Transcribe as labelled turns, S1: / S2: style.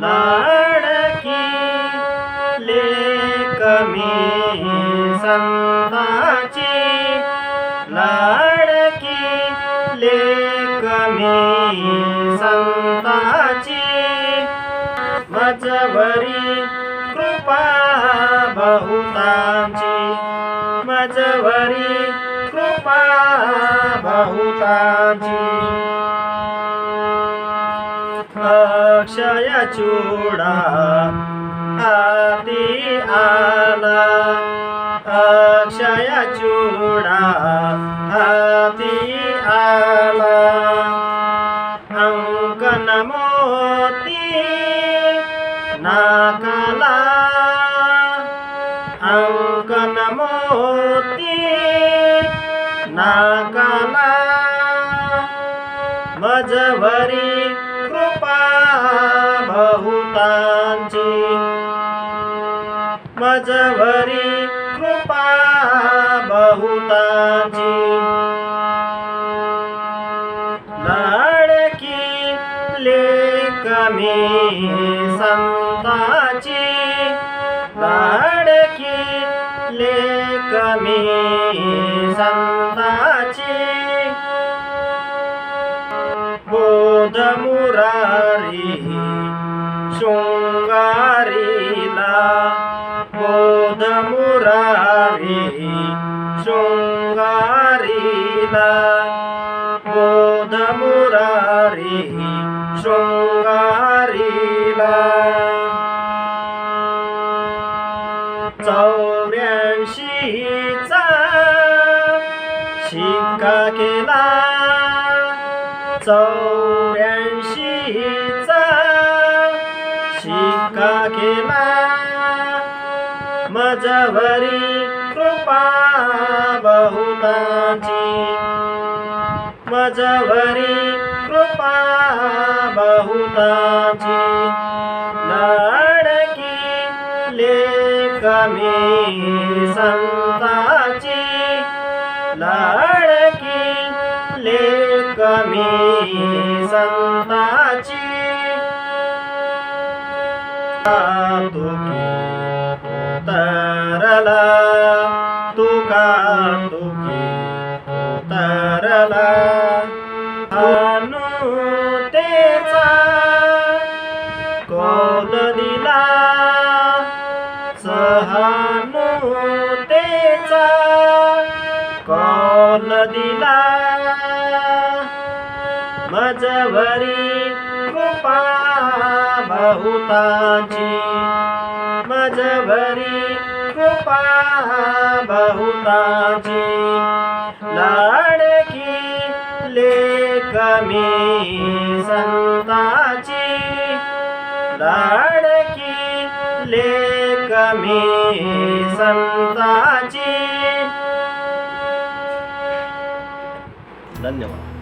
S1: लाडकी लेक मी संताची लाडकी लेक मी संताची मजवरी कृपा बहुतांची. मजवरी कृपा बहुतांची. अक्षय चूडा। हाती आला। अक्षय चूडा। हाती आला। अंकन मोती नाकला। अंकन मोती नाकला। मजवरी मजभरी कृपा बहुतांची. लाडकी लेकमी संताची. लाडकी लेकमी संताची. बोध मुरारी शृंगार मुरारी शृंगारीला बोध मुरारी शृंगारीला चौऱ्याऐंशीचा शिक्का केला चौऱ्याऐंशीचा शिक्का केला मजवरी कृपा बहुताची मजवरी कृपा बहुताची लाडकी लेखमी संताची। लाडकी लेखमी संताची। तुकी तरला दिला. मजवरी कृपा बहुताची. मजवरी कृपा बहुताची. लाडकी लेक मी संताची. लाडकी लेक मी संताची धन्यवाद